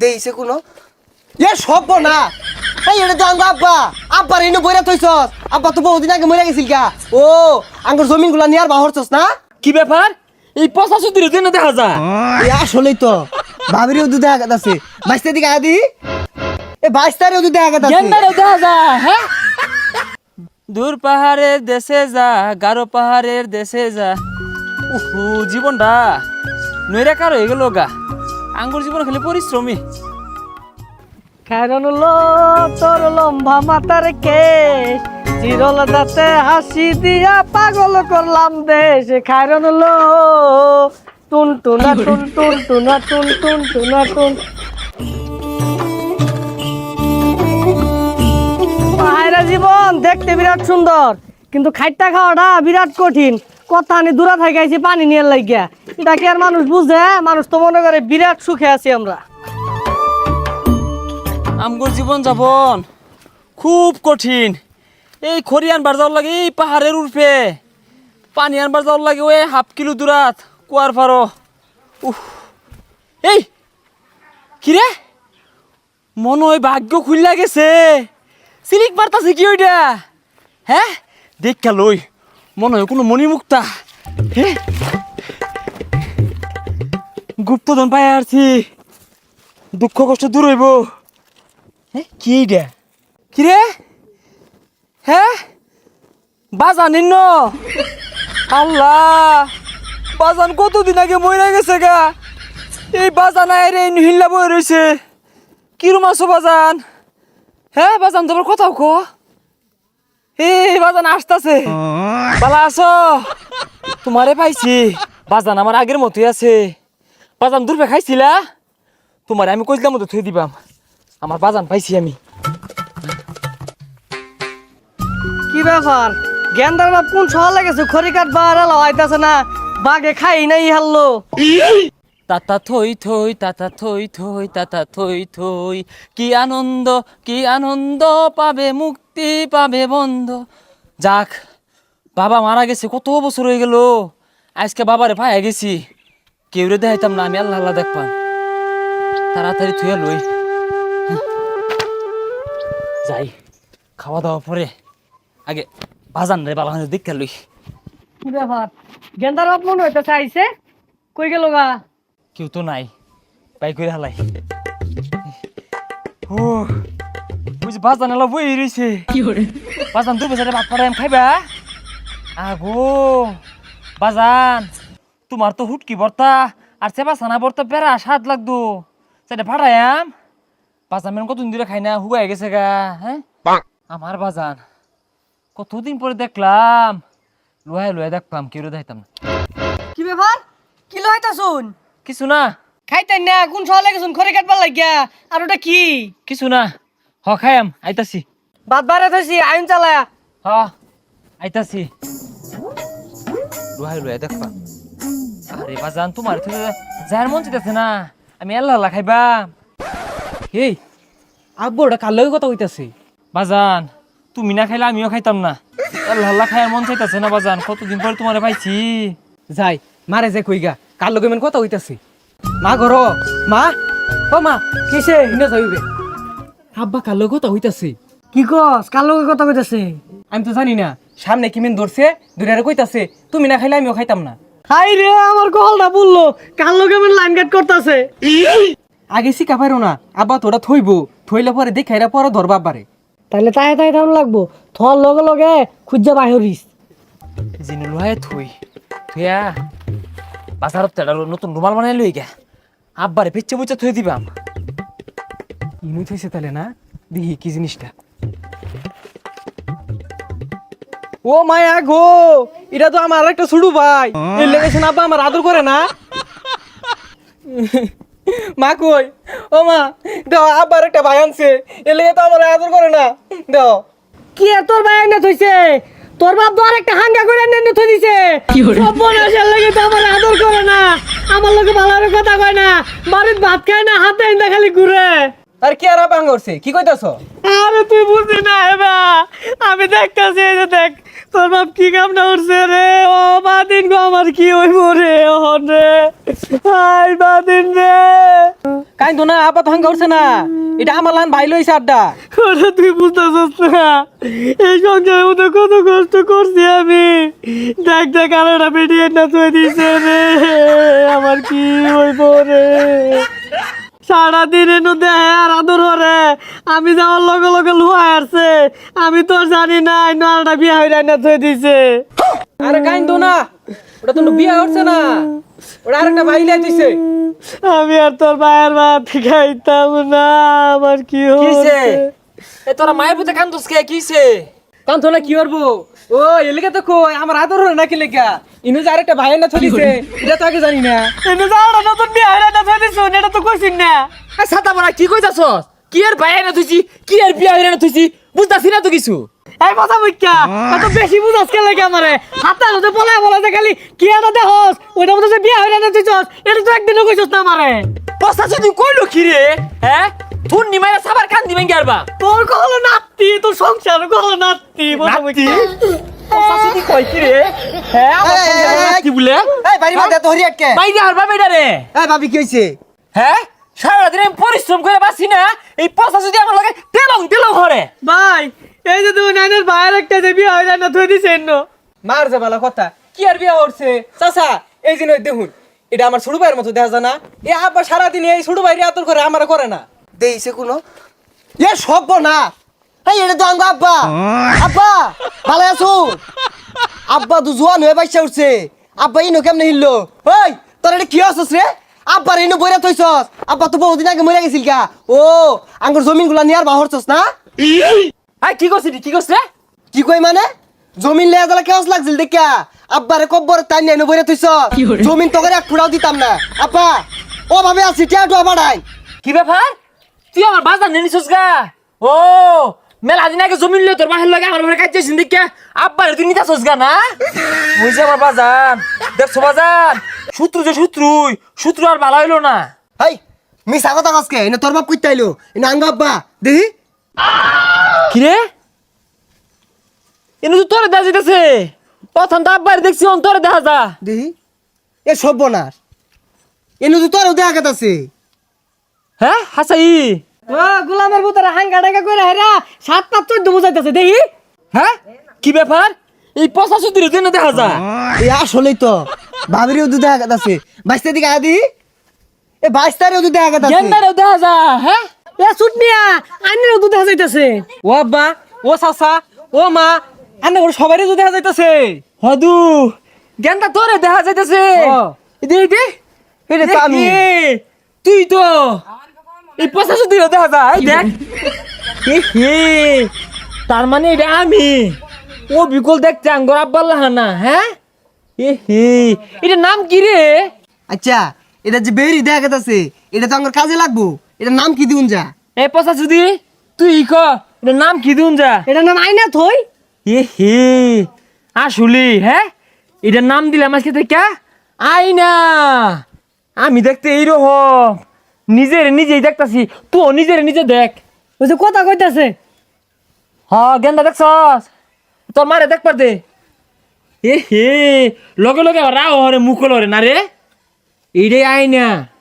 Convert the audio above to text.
দেইছে কোনো? এ সব না। এই এটা তো আঙ্গ আব্বা। আব্বার এনে বইরা থইছস। আব্বা তো বহুদিন আগে মরে গেছিল গা। ও আঙ্গুর জমিনগুলা নিয়ার বাহরছস না? কি ব্যাপার? এই পচা সুদির দিনে দেখা যায়। এ আসলেই তো। ভাবিরিও দুধে আঘাত আছে। বাইশটা দিকে আদি এ বাইশটারেও দুধে আঘাত আছে। গেন্দারে দেখা যায় হ্যাঁ? দূর পাহাড়ের দেশে যা গারো পাহাড়ের দেশে যা। উহু জীবনটা নইরা কার হয়ে গেল গা। আঙ্গুর জীবন খালি পরিশ্রমী কারণ হলো তোর লম্বা মাথার কেশ চিরল দাঁতে হাসি দিয়া পাগল করলাম দেশ। কারণ হলো টুন টুনা টুন টুন টুনা টুন টুন টুনা টুন পাহাড়া জীবন দেখতে বিরাট সুন্দর কিন্তু খাইটা খাওয়াটা বিরাট কঠিন। কথা আনি দূরা থাকাইছি পানি নিয়ে লাগিয়া। এটা কি আর মানুষ বুঝে? মানুষ তো মনে করে বিরাট সুখে আছি আমরা। আমগুর জীবন যাপন খুব কঠিন। এই খড়ি আনবার যাওয়ার লাগে এই পাহাড়ের উর্ফে। পানি আনবার যাওয়ার লাগে ওই হাফ কিলো দূরাত, কুয়ার পারো উহ এই! কিরে? মনে হয় ভাগ্য খুললা গেছে। সিলিক বার্তাছে কি ওইটা হ্যাঁ? দেখ লই। মনে হয় কোনো মণিমুক্তা। গুপ্তধন পাই আসছি দুঃখ কষ্ট দূর হইব। হ্যাঁ কি এইটা কি রে হ্যাঁ বাজান নিন্ন আল্লাহ! বাজান কতদিন আগে মরে গেছে গা? এই বাজান আয় হিল্লা বই রয়েছে কিরম আছো বাজান? হ্যাঁ বাজান, তোমার কথাও কো এই বাজান আসতাছে। বালা আছো তোমারে পাইছি। বাজান আমার আগের মতোই আছে। বাজান দূরবে খাইছিলা? তোমার আমি কইলাম মতো থুই দিবাম। আমার বাজান পাইছি আমি। কি ব্যাপার? গেন্দার বাপ কোন শহর লেগেছে? খড়ি কাঠ বার আইতাছে না। বাগে খাই নাই হারলো তাতা থই থই তাতা থই থই তাতা থই থই। কি আনন্দ কি আনন্দ পাবে, মুক্তি পাবে বন্ধ। যাক, বাবা মারা গেছে, কত বছর হয়ে গেল। আজকে বাবারে পাইয়া গেছি। কেউ রে দেখাইতাম না, আমি আল্লাহ আল্লাহ দেখবাম তাড়াতাড়ি থুয়া লই। যাই, খাওয়া দাওয়া পরে আগে বাজান রে বাবা দেখতে লই। ব্যাপার? গেন্দার বাপ মনে হইতেছে আইছে? কই গেল গা? কেউ তো নাই বাই করে হালাই। ও বুঝি বাজান এলা বই রইছে। বাজান দুই বছরে ভাত পাড়াই খাইবা? আগো বাজান তোমার তো হুটকি ভর্তা আর সেবা সানা ভর্তা বেড়া স্বাদ লাগতো সেটা ভাড়ায়াম বাজান মেন কতদিন ধরে খাই না হুগাই গেছে গা হ্যাঁ? আমার বাজান কতদিন পরে দেখলাম। লোহাই লোহাই দেখলাম কেউ দেখাইতাম না। কি ব্যাপার? কি লইতা শুন কিছু না। খাইতেন না কোন শহর লেগেছুন খড়ি কাটবার লাগিয়া। আর ওটা কি? কিছু না। হ খায়াম আইতাছি। বাদ বারে থইছি আইন চালায়া। হ আইতাছি। লুহাই লুহাই দেখবা। আরে বাজান তোমার থেকে যার মন চিতেছে না আমি আল্লাহ আল্লাহ খাইবা। এই আব্বু ওটা কার লগে কথা হইতাছে বাজান তুমি না খাইলে আমিও খাইতাম না। আল্লাহ আল্লাহ খাইয়ার মন চাইতাছে না বাজান কতদিন পরে তোমারে পাইছি? যাই মারে যে কইগা। কার লগে মেন কথা হইতাছে মা ঘর মা ও মা কিসে হিনে যাইবে? আব্বা কার লগে কথা হইতাছে কি কস? কার লগে কথা কইতাছে? আমি তো জানি না সামনে কি মেন ধরছে দুইটারে কইতাছে তুমি না খাইলে আমিও খাইতাম না। হাই রে আমার কলটা বলল। কার লগে আমি লাইন কাট করতেছে? আগে শিখা পারো না আব্বা তোরা থইব থইলে পরে দেখাইরা পরে ধরবা আব্বারে। তাহলে তাই তাই তাই লাগবো। থর লগে লগে খুঁজা বাহিরিস জিনে লুহাই থুই থুয়া বাজারত তেডা নতুন রুমাল বানাই লই গা। আব্বারে পেচ্ছে বুচ্ছে থুই দিবাম। থইছে তাহলে না দেখি কি জিনিসটা। ও মায়া গো এটা তো আমার একটা ছুড়ু ভাই। এর আব্বা আমার আদর করে না। মা কই? ও মা দাও আব্বার একটা ভাই আনছে। এর লেগে তো আমার আদর করে না। দাও। কি আর তোর ভাই না থইছে? তোর বাপ তো একটা হাঙ্গা করে এনে থই দিছে। সব বনাসের লাগে তো আমার আমার লোকে ভালো কথা কয় না। বাড়ির ভাত খায় না হাতে এনে খালি ঘুরে। আর কি আর হাঙ্গা উঠছে? কি কইতাছ? আরে তুই বুঝলি না এবা আমি দেখতাছি এই যে দেখ তোর বাপ কি কামটা করছে রে? ও বাদিন গো আমার কি হইব রে ওহন রে। হাই বাদিন রে। কাইন তো না আব্বা তো হাঙ্গা উঠছে না। এটা আমার লান ভাই লইছে আড্ডা। ওরে তুই বুঝতেছিস না। এই সংসারের মধ্যে কত কষ্ট করছি আমি। দেখ দেখ আলোটা বেরিয়ে না তুই দিছে রে। আমার কি হইব রে? সারাদিন এনু দেহে আর আদর হরে। আমি যাওয়ার লগে লগে লুয়া আসছে আমি তো জানি না ইনু আলটা বিয়া হইরা না তুই দিছে। আরে কাইন তো না ওটা তো বিয়া উঠছে না। ওটা আরেকটা ভাই লাই দিছে। আমি আর তোর মায়ের ভাত খাইতাম না আমার কি হচ্ছে? এ তোরা মায়ের পুতে কান্দুস কে? কিসে? কান তো কি করব? ও এলাকা তো কই? আমার আদর হলো নাকি লেগা ইনু যে আরেকটা ভাই না চলিছে এটা তো আগে জানি না। এনু যাওয়াটা নতুন বিয়া হইরা না দিছ এটা তো কইছিস না। এ ছাতা বড়া কি কইতাছস? কি আর ভাই না তুইছি কি আর বিয়া হইরা না তুইছি বুঝতাছি না তো কিছু। এই কথা বুঝছা এত বেশি বুঝাস কে লাগে আমারে। হাতে হাতে বলা বলা যে খালি কি এটা দেখস ওইটা মধ্যে যে বিয়া হইরা না তুইছস এটা তো একদিনও কইছস না আমারে। পস্তা যদি কইলো কি রে হ্যাঁ? তুই নিমাইরা সাবার কান দিবেন কি আরবা। তোর কহলো নাতি তোর সংসার নাতি নাতি? কই কি রে? হ্যাঁ আমার এই, এই, সংসারে এই, নাতি বলে? এই বাড়ি মাঝে এত হরি আটকে বাইরে আরবা বেটা রে এই ভাবি কি হইছে? হ্যাঁ? সারাদিন আমি পরিশ্রম করে বাসি না। এই পস্তা যদি আমার লাগে তেলং তেলং হরে ভাই এই যে তুই নাইনের ভাইয়ের একটা যে বিয়া হইরা না তুই দিছ মার যে ভালো কথা কি আর বিয়া উঠছে চাচা এই জিনিস দেখুন এটা আমার ছোট ভাইয়ের মতো দেখা যায় না এ আব্বা সারাদিন এই ছোট ভাইরে আদর করে আমার করে না। দেইছে কোনো? এ সব না। এই এটা তো আঙ্গ আব্বা। আব্বা ভালো আছো? আব্বা তো জোয়ান হয়ে বাইসা উঠছে। আব্বা ইনো কেমনে হিললো? ওই তোর এটা কি হচ্ছস রে? আব্বার ইনো বইরা থইছস। আব্বা তো বহুদিন আগে মরে গেছিল গা। ও আঙ্গুর জমিনগুলা নিয়ার বাহরছস না? আই কি করছিস কি করছিস রে কি কই মানে? জমিন লেয়া জ্বালা কেমন লাগছিল দেখিয়া? আব্বারে কব্বর তাই নিয়ে বইরা থইছ জমিন তো করে এক ফুটাও দিতাম না। আব্বা ও ভাবে আছি টিয়াটু আবার কি ব্যাপার? তুই আমার বাজার নিয়ে নিছিস গা? ও মেলা দিন আগে জমিন লই তোর বাহির লাগে আমার ঘরে কাজ যাইছিস দেখে আব্বার তুই নিতাছস গা না? বুঝছে আমার বাজার দেখছ বাজার শত্রু যে শত্রুই শত্রু আর ভালো হইল না। হাই মিস আগত আজকে এনে তোর বাপ কইতে আইলো। এনে আঙ্গ আব্বা দেখি। কি রে? এনে তো তোরে দেখা যাইতেছে। প্রথম তো আব্বার দেখছি অন তোরে দেখা যা। দেখি। এ সব বনাস এনে তো তোর দেখা গেতাছে। হ্যাঁ হাসাই। ও গোলামের ভিতরে হাঙ্গা ডাঙ্গা করে হেরা সাত পাঁচ চোদ্দ বুঝাইতেছে দেখি। হ্যাঁ? কি ব্যাপার? এই পচা সুতির জন্য দেখা যা এ আসলেই তো ভাবিরিও দু দেখা গেতাছে। বাইশটা দিকে আদি এ বাইশ তারিও দু দেখা গেতাছে। গেন্দারেও দেখা যা হ্যাঁ? এ ছুটনিয়া আইনের দুধ দেখা যাইতেছে। ও আব্বা ও চাচা ও মা আন্না করে সবারই দেখা যাইতেছে। হদু। গেন্দা তোরে দেখা যাইতেছে। এটা তো আমি তুই তো। এই পচা সুতির দেখা যা এই দেখ। হে তার মানে এটা আমি। ও বিকল দেখতে আঙ্গর আব্বাল না হ্যাঁ? এ হে এটা নাম কি রে? আচ্ছা এটা যে বেরি দেখা গেতাছে এটা তো আমার কাজে লাগবো। এটা নাম কি দিউন যা? এ পচা সুদি তুই ক এটা নাম কি দিউন যা? এটা নাম আইনা থই এ হে আসলে হ্যাঁ? এটার নাম দিলাম আজকে থেকে আই না আমি দেখতে এইরকম। নিজের নিজেই দেখতাছি তুই নিজের নিজে দেখ। ওই যে কথা কইতাছে। হ গেন্দা দেখছস? তোর মারে দেখ পার দে। এ হে লগে লগে রাও হরে মুখল হরে না রে? এইটাই আয় না